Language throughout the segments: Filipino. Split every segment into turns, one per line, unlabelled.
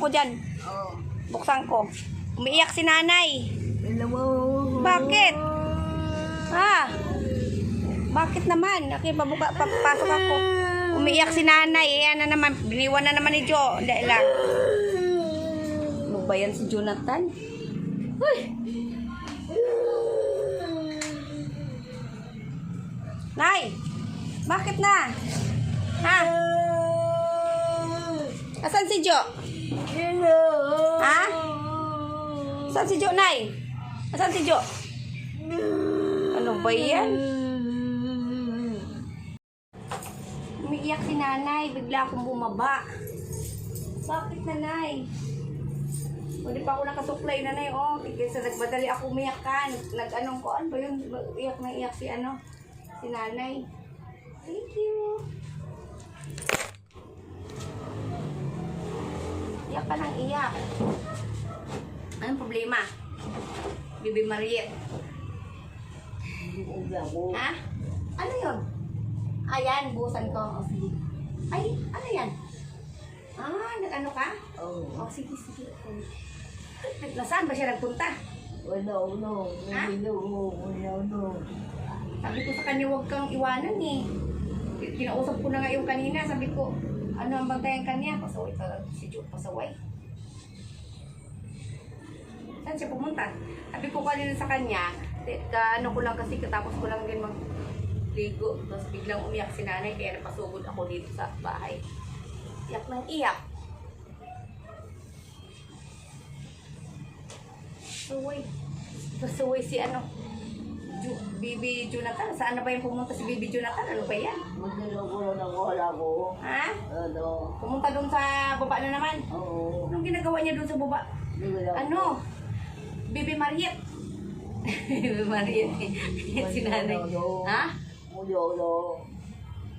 ko dyan.
Oh.
Buksan ko. Umiiyak si nanay. Bakit? Ha? Bakit naman? Okay, pabuka, papasok ako. Umiiyak si nanay. Ayan na naman. Biniwan na naman ni Jo. Dahil lang. Ano si Jonathan? Uy! Nay! Bakit na? Ha? Asan si Jo? Ha? Asan si Jo, Nay? Asan si Jo? Ano ba yan? Umiiyak si nanay. Bigla akong bumaba. Bakit nanay? O di pa ako nakasuklay nanay. Oh, kaysa nagmadali ako umiyakan. Nag-anong ko. Ano ba yun? Iyak na iyak si ano? Si nanay. Thank you. Iyak ka ng iyak. Anong problema? Bibi Mariet. Ha? Ano yun? Ayan, busan ko. O, sige. Ay, ano yan? Ah, nag-ano ka?
Oh.
O, sige, sige. Nasaan ba siya nagpunta?
Wala, wala. Wala, wala, wala.
Sabi ko sa kanya, huwag kang iwanan eh. Kinausap ko na nga yung kanina. Sabi ko, ano ang bantayan kanya? Pasaway talaga si Joe, pasaway. Saan siya pumunta? Sabi ko kanina sa kanya, ka, ano ko lang kasi katapos ko lang din magligo. Tapos biglang umiyak si nanay, kaya napasugod ako dito sa bahay. Iyak ng iyak. Pasaway. Pasaway si ano, Bibi Jonathan. Saan na ba yung pumunta si Bibi Jonathan? Ano ba yan?
Lang ng wala ko.
Ha?
Ano?
Pumunta doon sa baba na naman.
Oo.
Anong ginagawa niya doon sa baba? Ano? Bibi Mariet. Bibi Mariet. si nanay. Ha?
Wala.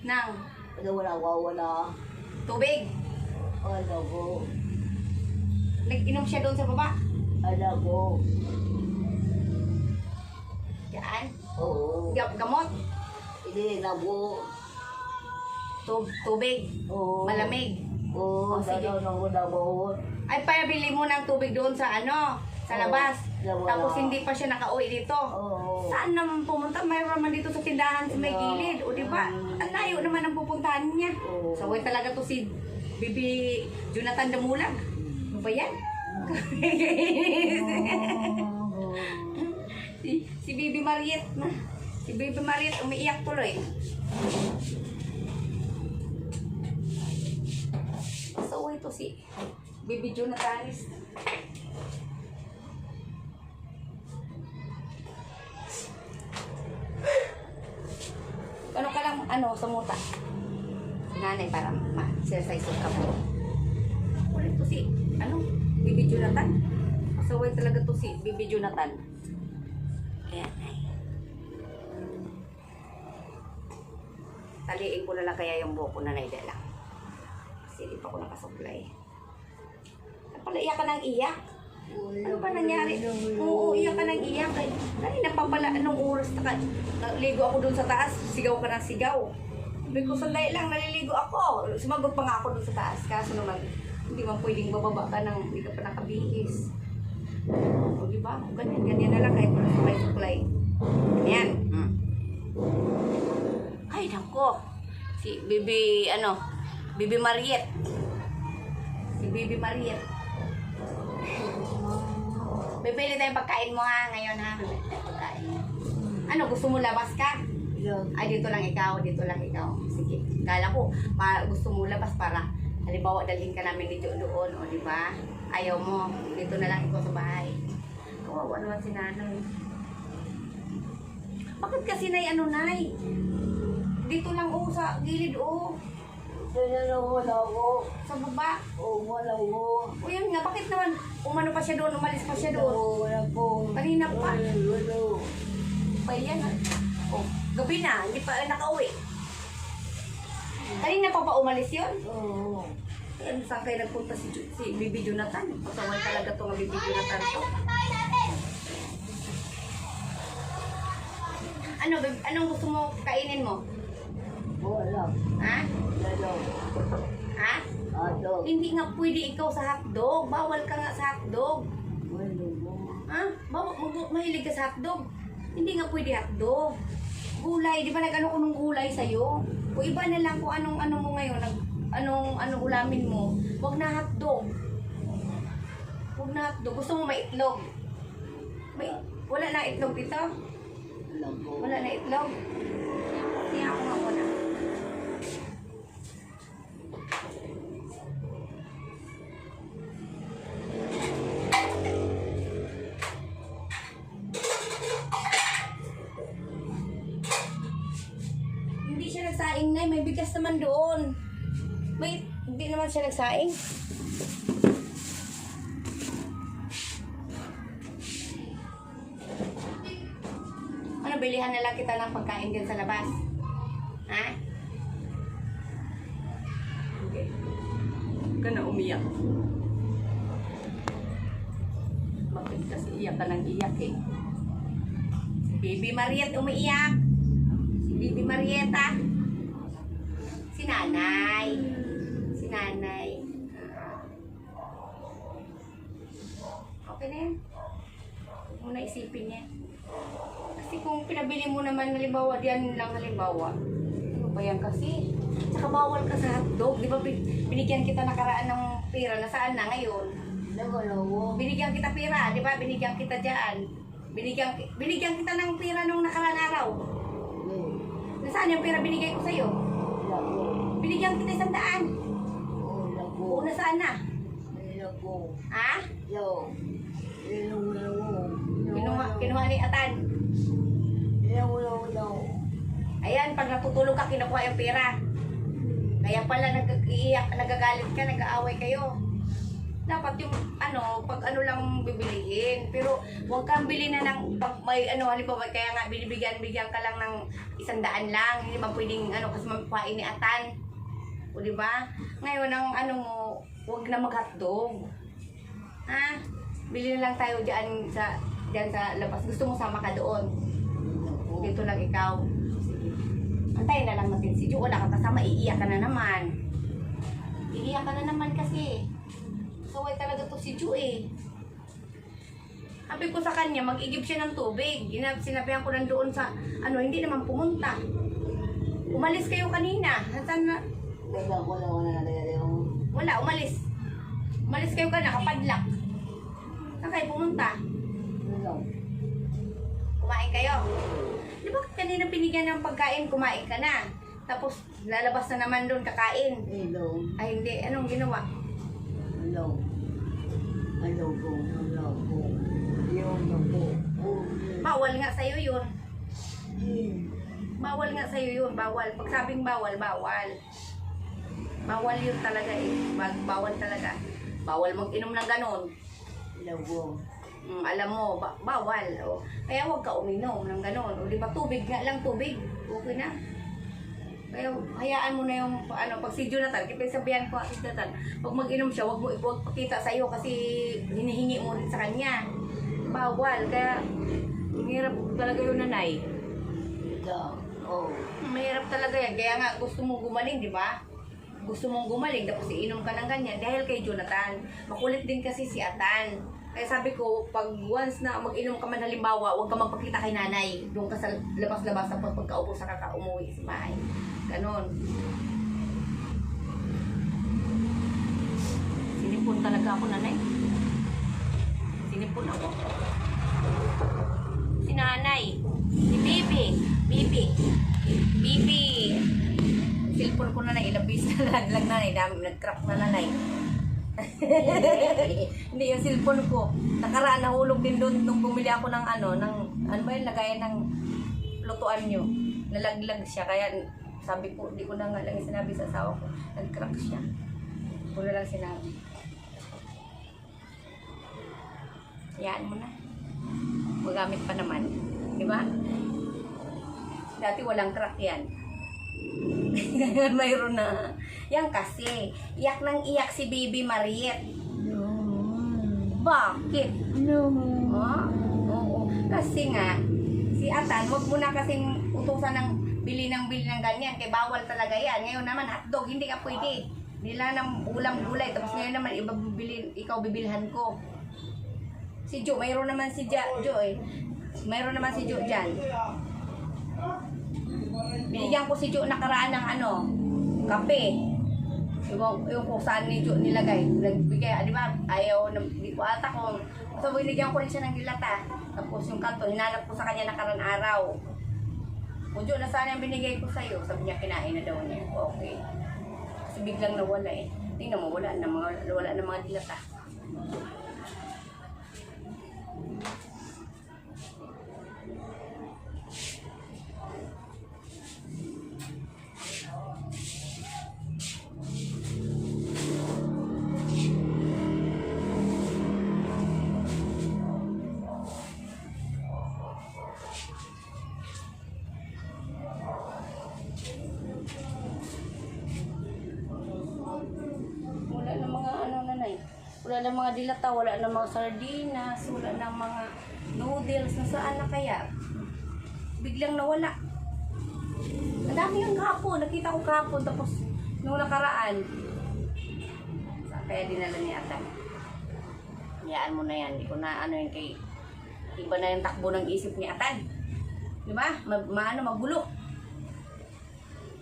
Nang
Ano, wala, wala, wala.
tubig.
Ano ko.
Nag-inom siya doon sa baba.
Ano ko.
Diyan.
Oo.
Ga- Gamot.
Hindi na ko.
Tub tubig.
Oo.
Malamig.
Oo.
Oh, sige.
Wala ko.
Ay, pabili mo ng tubig doon sa ano, sa
Oo.
labas.
Wala.
Tapos hindi pa siya nakauwi dito.
Oo.
Saan naman pumunta? Mayroon naman dito sa tindahan sa may
Oo.
gilid. O di ba? Ang layo naman ang pupuntahan niya.
Oo.
Saway talaga to si Bibi Jonathan Damulag. Ano ba yan? si, si Bibi Mariet na. Si Bibi Mariet umiiyak tuloy. Saway to si Bibi Jonathanis. Ano ka lang, ano, sa muta? Nanay, para ma-exercise ka mo. Ulit to si, ano, Bibi Jonathan. Pasaway talaga to si Bibi Jonathan. Kaya, nay. Taliin ko na lang kaya yung buhok ko na naidala. Kasi di pa ako nakasuklay. Pala iyak ka ng iyak. Ano ba nangyari? Oo, iyak ka ng iyak. Ay, kanina pa pala, anong oras na ka? Naligo ako dun sa taas, sigaw ka ng sigaw. Sabi ko, sandali lang, naliligo ako. Sumagot pa nga ako dun sa taas. Kaso naman, hindi man pwedeng bababa ka ng, hindi ka pa nakabihis. O, di ba? Ganyan, ganyan na lang kahit para suklay-suklay. Ayan. Mm. Ay, nako. Si Bibi, ano, Bibi Mariet. Si Bibi Mariet. Bibili tayong pagkain mo ha, ngayon ha. Pagkain. Ano, gusto mo labas ka? Ay, dito lang ikaw, dito lang ikaw. Sige. Kala ko, pa, gusto mo labas para, halimbawa, dalhin ka namin dito doon, o di ba? Ayaw mo, dito na lang ikaw sa bahay. Kawawa naman si nanay. Bakit kasi nay, ano nay? Dito lang oh, sa gilid oh.
Wala na, wala ko.
Sa baba.
Oo, wala ko.
O yun nga, bakit naman umano pa siya doon, umalis pa siya doon?
Oo, wala ko.
Kanina pa.
Wala.
Pa yan ah. Oh, gabi na, hindi pa nakauwi. Kanina pa pa umalis yun?
Oo.
Saan kayo nagpunta si, Ju- si Bibi Jonathan? Pasaway talaga to nga Bibi Jonathan to. Ano, babe, anong gusto mo kainin mo?
Wala Wala.
Ha?
Dalaw.
Ha?
Ato.
Hindi nga pwede ikaw sa hotdog. Bawal ka nga sa hotdog.
Wala mo.
Ha? Bawal, mag- mahilig ka sa hotdog. Hindi nga pwede hotdog. Gulay, di ba nag-ano ko ng gulay sa'yo? O iba na lang kung anong ano mo ngayon, nag, anong ano ulamin mo. Huwag na hotdog. Huwag na hotdog. Gusto mo may itlog? May, wala na itlog dito?
Wala
na itlog? Tingnan ako nga muna. Hindi siya nagsaing na, may bigas naman doon. May, hindi naman siya nagsaing. Kita ng pagkain dyan sa labas. Ha? Okay. Huwag na umiyak. Bakit kasi iyak ka ng iyak eh? Si Baby Mariet umiiyak. Si Baby Marieta. Si Nanay. Si Nanay. Okay na yan. Huwag mo na niya. Pinabili mo naman, halimbawa, diyan lang halimbawa. Ano ba yan kasi? Tsaka bawal ka sa hotdog. Di ba bin- binigyan kita nakaraan ng pera na saan na ngayon?
Mo.
Binigyan kita pera, di ba? Binigyan kita dyan. Binigyan, binigyan kita ng pera nung nakaraan araw. Nasaan yung pera binigay ko sa'yo?
Wala po.
Binigyan kita isang daan.
Wala po.
Oo, nasaan na?
Wala po.
Ha?
Yo. Mo.
Kinuha, kinuha ni Atan.
Wala wala wala.
Ayan, pag natutulog ka, kinukuha yung pera. Kaya pala nag-iiyak, nagagalit ka, nag-aaway kayo. Dapat yung ano, pag ano lang bibilihin. Pero huwag kang bili na ng pag may ano, halimbawa kaya nga binibigyan-bigyan ka lang ng isang daan lang. Hindi man pwedeng ano kasi mapain ni Atan. O di ba? Ngayon ang ano mo, huwag na mag-hotdog. Ha? Bili na lang tayo diyan sa diyan sa labas. Gusto mo sama ka doon? Dito lang ikaw. Sige. Antayin na lang natin si Ju. Wala kang kasama, iiyak ka na naman. Iiyak ka na naman kasi. Saway talaga to si Ju eh. Sabi ko sa kanya, mag-igib siya ng tubig. Sinabihan ko nandoon sa, ano, hindi naman pumunta. Umalis kayo kanina. Nasaan na?
Wala wala wala yung.
Wala, umalis. Umalis kayo ka nakapadlock. Saan kayo pumunta?
Wala.
Kumain kayo. Di ba kanina binigyan ng pagkain, kumain ka na. Tapos lalabas na naman doon kakain.
Hello.
Ay hindi, anong ginawa?
Hello. Hello po. Hello po. Yung po. Oh.
Bawal nga sa'yo yun. Bawal nga sa'yo yun, bawal. Pag sabing bawal, bawal. Bawal yun talaga eh. Ba- Bawal talaga. Bawal mag-inom ng ganon.
Hello po.
Mm, alam mo, ba- bawal. O, kaya huwag ka uminom ng ganon. O, di ba tubig nga lang, tubig. Okay na. Kaya hayaan mo na yung ano pag si Jonathan, kaya sabihan ko si Jonathan, pag mag-inom siya, wag mo wag pakita sa iyo kasi hinihingi mo rin sa kanya. Bawal kaya mahirap talaga yung nanay.
Oh.
Mahirap talaga yan. Kaya nga gusto mong gumaling, di ba? Gusto mong gumaling, tapos iinom ka ng ganyan dahil kay Jonathan. Makulit din kasi si Atan. Kaya sabi ko, pag once na mag-inom ka man halimbawa, huwag ka magpakita kay nanay. Doon ka sa labas-labas sa pag pagkaupo sa kaka umuwi sa bahay. Ganon. Sinipon talaga ako, nanay. Sinipon ako. Si nanay. Si Bibi. Bibi. Bibi. Silpon ko na na ilabis na lang nanay. Dami nag-crack na nanay. Hindi yung cellphone ko. Nakaraan nahulog din doon nung bumili ako ng ano, ng ano ba yun, lagayan ng lutuan nyo. Nalaglag siya. Kaya sabi ko, di ko na nga lang sinabi sa asawa ko. Nag-crack siya. Hindi ko na lang sinabi. Yan mo na. Magamit pa naman. Di ba? Dati walang crack yan. Ngayon mayroon na. Yan kasi. Iyak nang iyak si Baby Mariet. Bakit?
No.
Ha? Oo. Kasi nga, si Atan, wag mo na kasing utusan ng bili ng bili ng ganyan. Kaya bawal talaga yan. Ngayon naman, hotdog, hindi ka pwede. Nila ng ulam gulay. Tapos ngayon naman, iba bibili, ikaw bibilhan ko. Si Jo, mayroon naman si ja, Jo eh. Mayroon naman si Jo dyan. Binigyan ko si Jo nakaraan ng ano, kape. Yung, yung kung saan ni Jo nilagay. Nagbigay, ah, di ba? Ayaw, na- di ko ata kung... So, binigyan ko rin siya ng dilata. Tapos yung kanto, hinanap ko sa kanya nakaraan araw. Kung Jo, nasaan yung binigay ko sa'yo? Sabi niya, kinain na daw niya. Okay. Kasi biglang nawala eh. Tingnan mo, wala na mga, wala na mga dilata. Dilata, wala na mga sardinas, wala na mga noodles. Nasaan na kaya? Biglang nawala. Ang dami yung kahapon. Nakita ko kahapon. Tapos nung nakaraan. Kaya dinala ni Atan? Hayaan mo na yan. Hindi ko na ano yung kay... Iba na yung takbo ng isip ni Atan. Di ba? Ma, maano, magulo.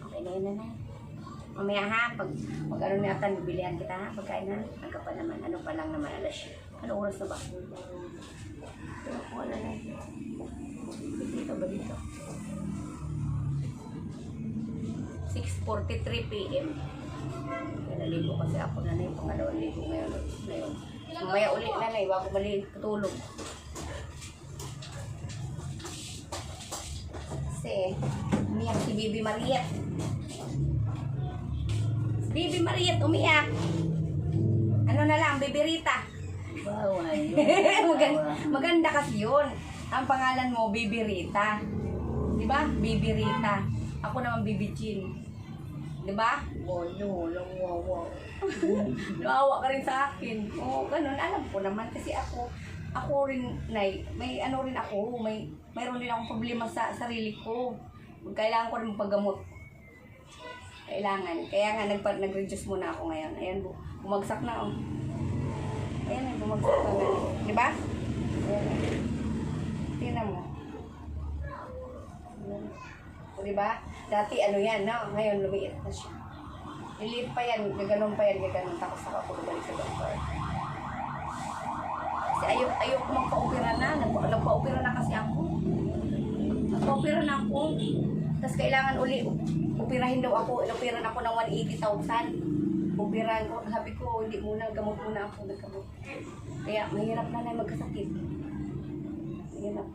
Okay na yun na Mamaya ha, pag, pag ano ni Atan, bibilihan kita ha, pagkain na. Aga pa naman, ano pa lang naman, alas yun. Ano oras na ba? Pero ko na. Dito ba dito? 6.43 p.m. Naligo kasi ako na na yung pangalawang ligo ngayon. ngayon. Mamaya ulit na na, bago mali tutulog. Kasi, umiyak si Bibi Mariet. Bibi Mariet umiyak. Ano na lang, Bibi Rita.
Bawal.
maganda, maganda kasi yun. Ang pangalan mo, Bibi Rita. Di ba? Bibi Rita. Ako naman, Bibi Jean. Di ba?
Walo, lawawa.
Naawa ka rin sa akin. Oo, ganun. Alam ko naman kasi ako, ako rin, Nay, may ano rin ako, may, mayroon din akong problema sa sarili ko. Kailangan ko rin magpagamot. Kailangan. Kaya nga, nagpa, nag-reduce muna ako ngayon. Ayan, bu- bumagsak na, oh. Ayan, bumagsak na. Di ba? Tingnan mo. Di ba? Dati, ano yan, no? Ngayon, lumiit na siya. Lilit pa yan, gaganon pa yan, gaganon. Tapos ako balik sa doktor. Kasi ayok, ayok magpa-opera na. Nagpa, nagpa-opera na kasi ako. Nagpa-opera na ako. Tapos kailangan uli, operahin daw ako. Inoperan ako ng 180,000. Operahan ko. Sabi ko, hindi muna, gamot muna ako. Nagkamot. Kaya mahirap na na magkasakit. Mahirap.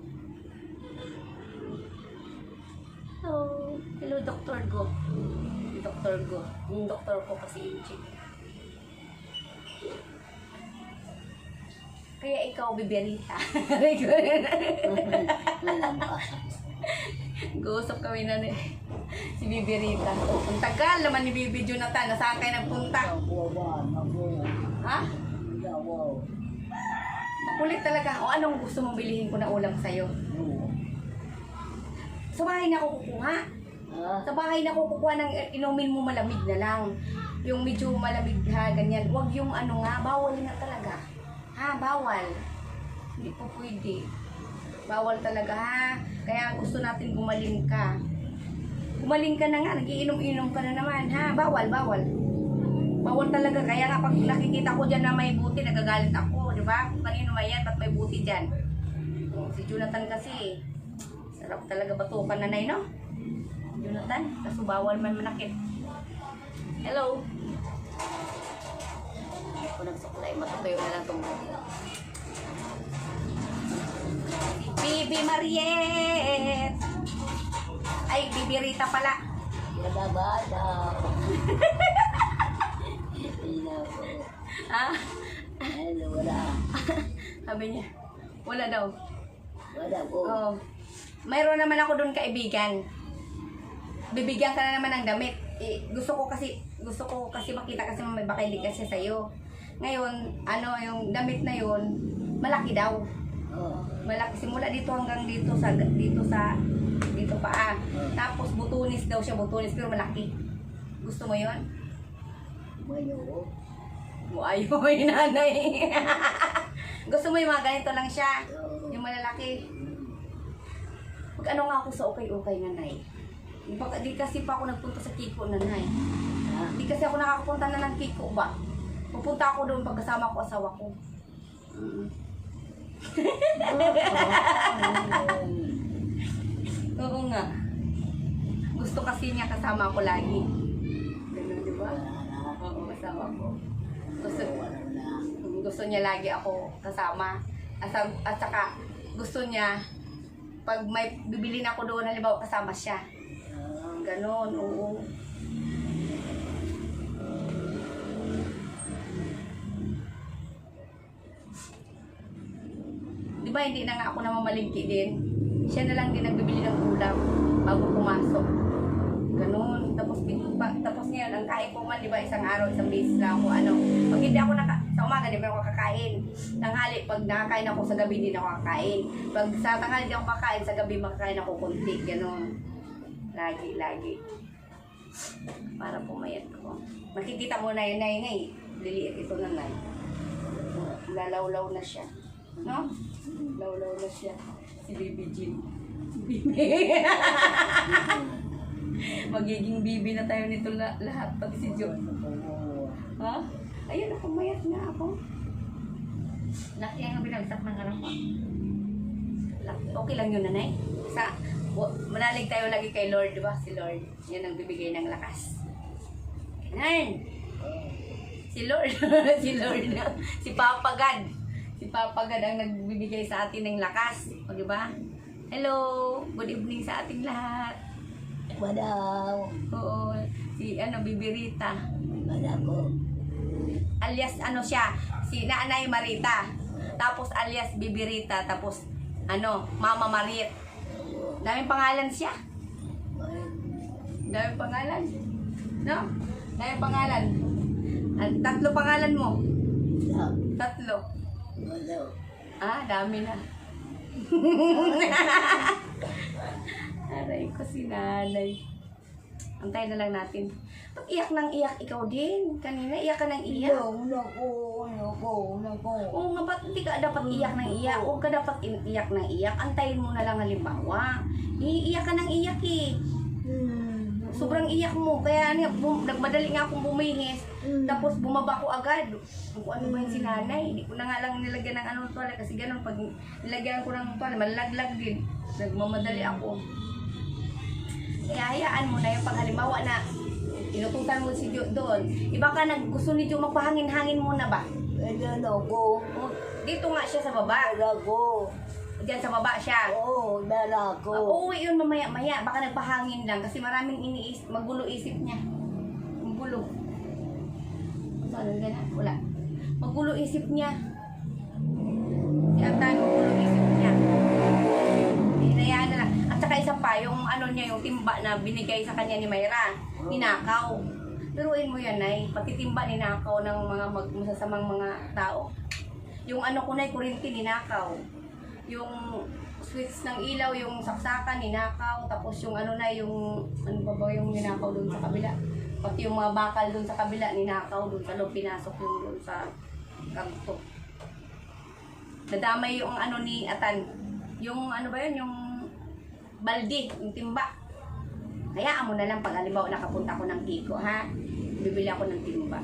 Hello. Hello, Dr. Go. Dr. Go. Yung doktor ko kasi Inchi. Kaya ikaw, biberita.
Alam ka.
Guusap kami na ni si Biberita. Ang tagal naman ni Bibi Jonathan. Nasaan kayo nagpunta? Ha? Makulit talaga. O anong gusto mong bilihin ko na ulam sa'yo? Sa bahay na ako kukuha.
Ha?
Sa bahay na ako kukuha ng inumin mo malamig na lang. Yung medyo malamig ha, ganyan. Huwag yung ano nga, bawal nga talaga. Ha, bawal. Hindi po pwede. Bawal talaga ha. Kaya gusto natin gumaling ka. Gumaling ka na nga, nagiinom-inom ka na naman ha. Bawal, bawal. Bawal talaga. Kaya nga pag nakikita ko dyan na may buti, nagagalit ako. Di ba? Kanino may yan, ba't may buti dyan? Oh, Si Jonathan kasi, sarap talaga batukan nanay, no? Jonathan, kaso bawal man manakit. Hello? Hindi ko nagsuklay, matutuyo na lang itong Bibi Mariet! Ay, Bibi Rita pala.
Ko.
Ha?
Ano wala.
Sabi niya, wala daw.
Wala ko.
Oh. Mayroon naman ako doon kaibigan. Bibigyan ka na naman ng damit. Eh, gusto ko kasi gusto ko kasi makita kasi may hindi kasi sa'yo. Ngayon, ano, yung damit na yun, malaki daw.
Oh.
Malaki simula dito hanggang dito sa dito sa dito pa ah. Tapos butunis daw siya, butunis pero malaki. Gusto mo 'yon?
Mayo.
Mo yung nanay. Gusto mo yung mga ganito lang siya?
Oh.
Yung malalaki. Pag ano nga ako sa ukay-ukay nanay. Baka di kasi pa ako nagpunta sa Kiko nanay.
Ha?
Di kasi ako nakakapunta na ng Kiko ba? Pupunta ako doon pagkasama ko asawa ko. Mm. Oo nga. Gusto kasi niya kasama ko lagi. Ganun, di ba? Oo, kasama ko. Gusto, gusto niya lagi ako kasama. At, at saka, gusto niya, pag may bibili na ako doon, halimbawa kasama siya. Ganon, oo. Ba hindi na nga ako namamalingki din? Siya na lang din nagbibili ng ulam bago pumasok. Ganon. Tapos, pa, tapos ngayon, ang kain ko man, di ba, isang araw, isang beses lang ako, ano. Pag hindi ako naka, sa umaga, di ba ako kakain. Tanghali, pag nakakain ako sa gabi, hindi na ako kakain. Pag sa tanghali, di ako kakain, sa gabi, makakain ako kunti. Ganon. Lagi, lagi. Para pumayat ako. Makikita mo na yun, nay, nay. Liliit ito na, nay. Lalawlaw na siya. No? Lawlaw na siya. Si Baby Jean. Magiging bibi na tayo nito la- lahat, pati si John. Ha? Ayun, ako, mayat na ako. Laki ang binagsak ng harapan. Laki. Okay lang yun, nanay. Sa, manalig tayo lagi kay Lord, di ba? Si Lord. Yan ang bibigay ng lakas. Ganun. Si Lord. si Lord. si Papa God. Si Papa God ang nagbibigay sa atin ng lakas. O, di ba? Hello. Good evening sa ating lahat.
Wadaw.
Oo. Si ano, Bibirita.
Wadaw.
Alias ano siya, si Nanay Marita. Tapos alias Bibirita. Tapos ano, Mama Marit. Daming pangalan siya. Daming pangalan. No? Daming pangalan. Ang tatlo pangalan mo. Tatlo.
Wadaw.
Ah, dami na. Aray ko si nanay. Antay na lang natin. Pag iyak ng iyak, ikaw din. Kanina, iyak ka ng iyak.
Nako, nako, nako.
Oo nga, ba't hindi ka dapat iyak ng iyak? Huwag ka dapat iyak ng iyak. Antayin mo na lang halimbawa. Iiyak ka ng iyak eh. Sobrang iyak mo. Kaya ano, bum- nagmadali nga akong bumihis.
Hmm.
Tapos bumaba ko agad. Kung ano ba yung sinanay. Hindi ko na nga lang nilagyan ng anong tuwala. Kasi ganun, pag nilagyan ko ng tuwala, malaglag din. Nagmamadali ako. Kaya hayaan mo na yung pag halimbawa na inutusan mo si Jo doon. Iba ka nag gusto ni Jo magpahangin-hangin muna ba?
Wadaw nako.
O, Dito nga siya sa baba.
Wadaw.
Diyan sa baba siya.
Oh, dalako.
Oo, yun mamaya-maya. Baka nagpahangin lang kasi maraming iniis, magulo isip niya. Magulo. So, ano ganun? Wala. Magulo isip niya. Si Atan, magulo isip niya. Hinayaan na lang. At saka isa pa, yung ano niya, yung timba na binigay sa kanya ni Mayra, ninakaw. Turuin mo yan, Nay. Pati timba ninakaw ng mga mag, masasamang mga tao. Yung ano ko na, kurinti, ninakaw. Yung switch ng ilaw, yung saksakan, ninakaw. Tapos yung ano na, yung, ano ba ba yung ninakaw doon sa kabila. Pati yung mga bakal doon sa kabila, ninakaw doon sa loob, pinasok yung doon sa kanto. Nadamay yung ano ni Atan. Yung ano ba yun, yung balde, yung timba. Hayaan mo na lang pag halimbawa nakapunta ko ng Kiko, ha? Bibili ako ng timba.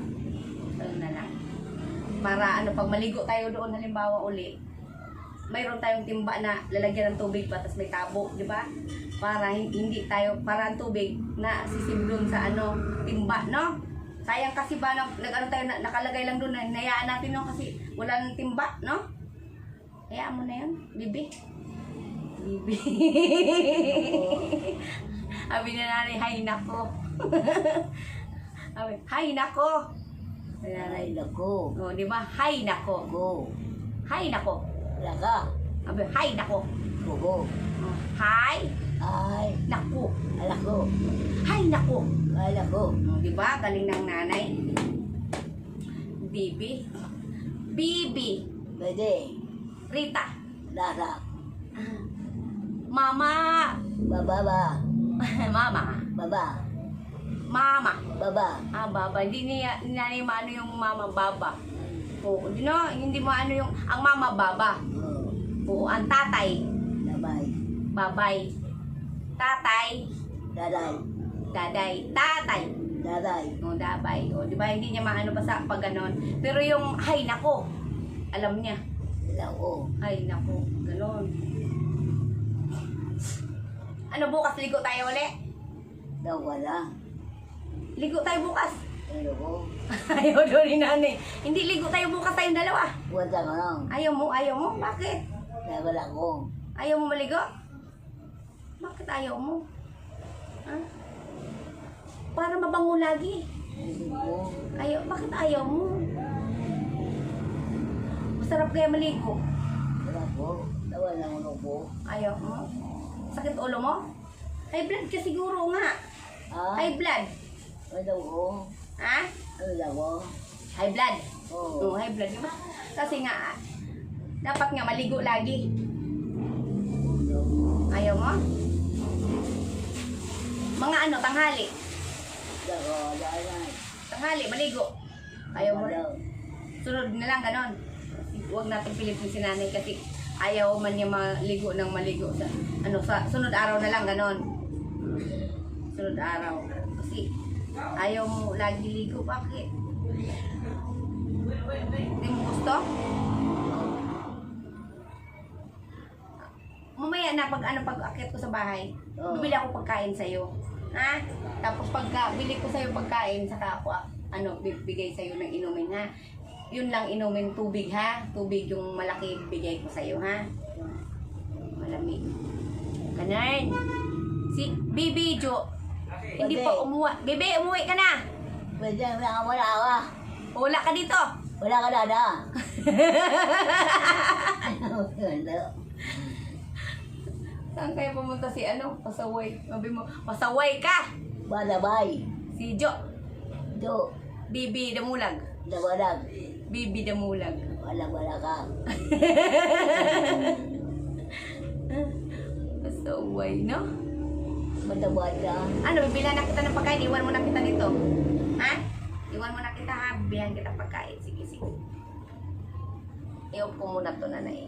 Ano na lang. Para ano, pag maligo tayo doon halimbawa uli, mayroon tayong timba na lalagyan ng tubig pa, tapos may tabo, di ba? Para hin- hindi tayo, para ang tubig na sisib doon sa ano, timba, no? Sayang kasi ba, nag, ano tayo, na- nakalagay lang doon, nayaan natin no, kasi wala nang timba, no? Hayaan mo na yun, bibi. Bibi. Sabi na nanay, hay nako. Hay nako. Nanay,
Ay, nako.
oh, di ba? Hay nako.
Go.
Hay nako.
Laka.
Sabi, hay nako.
Go.
Oh, Hay
Ay,
nako.
alako. Ay, nako.
Oh, di ba? Galing ng nanay. Bibi. Bibi.
Pwede.
Rita.
Nasa.
Mama!
Baba ba.
Mama.
Baba.
Mama.
Baba.
Ah, baba. Hindi niya, niya maano yung mama baba. Oo, hindi no, hindi mo ano yung, ang mama baba. Oo, ang tatay,
Dabay.
babay. Tatay,
Daday.
daday. Tatay,
Daday.
o dabay. O, di ba, hindi niya maano pa sa pag ganon. Pero yung, hay nako, alam niya.
Lako.
Ay, nako, ganon. Ano bukas, ligo tayo uli?
Daw wala.
Ligo tayo bukas.
Ano ko?
Ayaw doon ni nanay. Hindi ligo tayo bukas tayong dalawa.
Wala ka lang.
Ayaw mo, ayaw mo. Bakit?
Wala ko.
Ayaw mo maligo? Bakit ayaw mo? Ha? Para mabango lagi. Ayaw, bakit ayaw mo? Masarap kaya maligo.
Wala ko. Wala ko ko.
Ayaw mo? Sakit ulo mo? High blood ka siguro nga.
Ha?
High blood.
Wala ko.
Ha?
Wala ko.
High blood.
Oo.
Oo, high blood. Kasi nga, dapat nga maligo lagi. Ayaw mo? Mga ano, tanghali. Tanghali, maligo. Ayaw mo rin. Sunod na lang, ganon. Huwag natin pilitin si nanay kasi ayaw man niya maligo ng maligo sa ano sa sunod araw na lang ganon. Sunod araw. Kasi ayaw mo lagi ligo. Bakit? Hindi mo gusto? Mamaya na pag ano pag akit ko sa bahay,
Oo.
bibili ako pagkain sa iyo. Ha? Tapos pagka bili ko sa iyo pagkain, saka ako ah, ano bibigay sa iyo ng inumin ha. Yun lang inumin tubig ha. Tubig yung malaki bigay ko sa iyo ha. Malamig. Kanan. Si Bibi Jo. Hindi pa umuwi. Bibi, umuwi ka na.
Pwede wala ka. Wala ka.
Wala ka dito.
Wala ka na na. Wala.
Saan kayo pumunta si ano? Pasaway. Sabi mo, pasaway ka.
Badabay.
Si Jo.
Do.
Bibi Damulag.
Dawalag.
Bibi Damulag.
Wala wala ka.
Pasaway, no?
Badabay ka.
Ano, bibilan na kita ng pagkain. Iwan mo na kita dito. Ha? Iwan mo na kita ha. Bihan kita pagkain. Sige, sige. Iwan ko muna to nanay.